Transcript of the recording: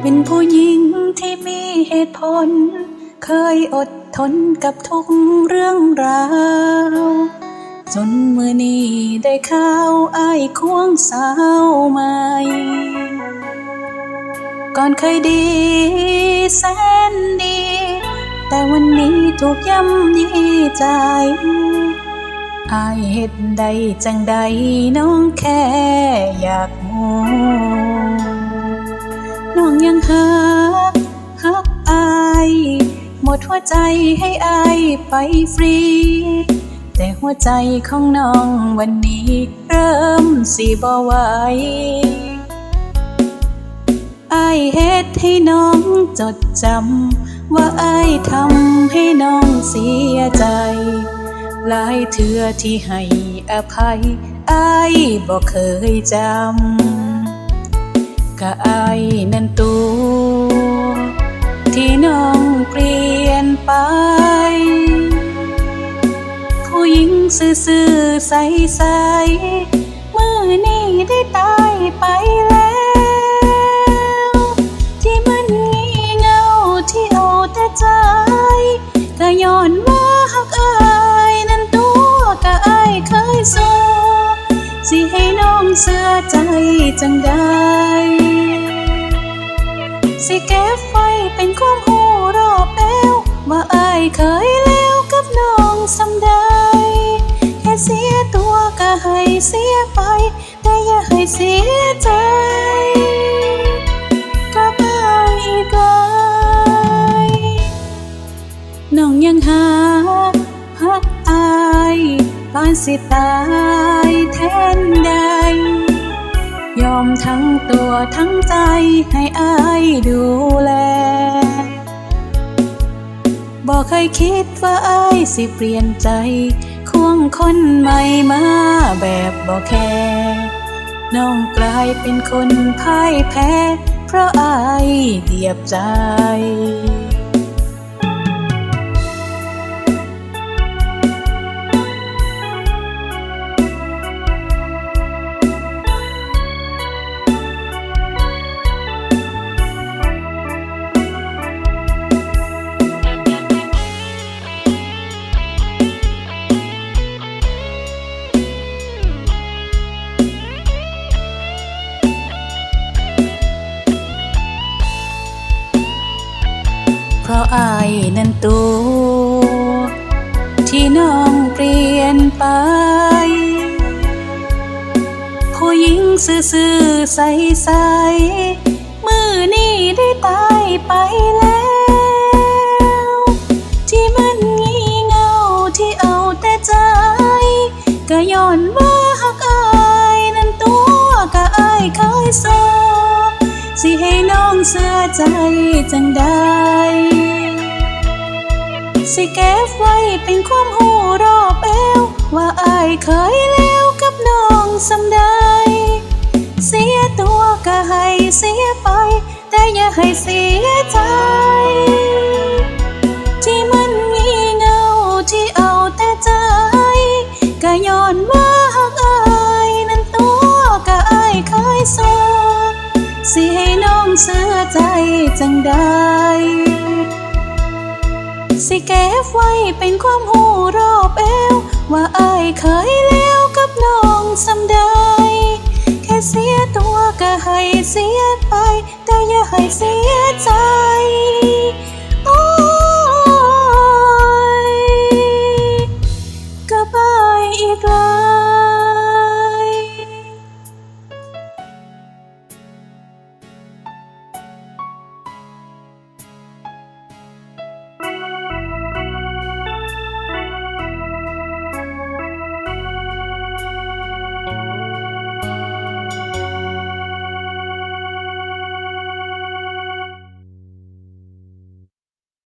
เป็นผู้หญิงที่มีเหตุผล เคยอดทนกับทุกเรื่องราว จนมือนี้ได้ข่าวอ้ายควงสาวใหม่ ก่อนเคยดีแสนดี แต่วันนี้ถูกย่ำยีใจ อายเฮ็ดใดจังใดน้องแค่อยากมูน้องยังหักหักอายหมดหัวใจให้อายไปฟรี แต่หัวใจของน้องวันนี้เริ่มสิบ่ไหวอายเฮ็ดให้น้องจดจำว่าอายทำให้น้องเสียใจ หลายเทื่อที่ให้อภัยอายบ่เคยจำก็อายนั่นตัวที่น้องเปลี่ยนไป ผู้หญิงซื่อๆใสๆมือนี้ได้ตายไปแล้ว สิให้น้องเสื้อใจจังได้สิเก็บไว้เป็นความหูรอบแล้วว่าอายเคยแล้วกับน้องสำได้แค่เสียตัวก็ให้เสียไป แต่อย่าให้เสียใจกับอายอีกเลยน้องยังหาหักอายปานสิตาย แทนใด ยอมทั้งตัวทั้งใจให้อายดูแล บอกเคยคิดว่าอายสิเปลี่ยนใจ ควงคนใหม่มาแบบบอกแค่น้องกลายเป็นคนพ่ายแพ้ เพราะอายเหยียบใจ เพราะอายนั้นตัว ที่น้องเปลี่ยนไป ผู้หญิงซื่อๆใสๆมือนี่ได้ตายไปแล้ว ที่มันงี่เงาที่เอาแต่ใจ ก็ย้อนว่าหักอายนั้นตัวก็อายเคยสอสิให้น้องเสื้อใจจังได้ สิเก็บไว้เป็นความหูรอบเอว ว่าอายเคยแล้วกับน้องสำได้ เสียตัวก็ให้เสียไป แต่อย่าให้เสียใจ ที่มันงี่เงาที่เอาแต่ใจ ก็ย้อนว่าหักอายนั้นตัวก็อายเคยสอสิให้น้องเสียใจจังได้ สิเก็บไว้เป็นความหูรอบเอว ว่าอายเคยแล้วกับน้องสำได้แค่เสียตัวก็ให้เสียไป แต่อย่าให้เสียใจอีกแล้ว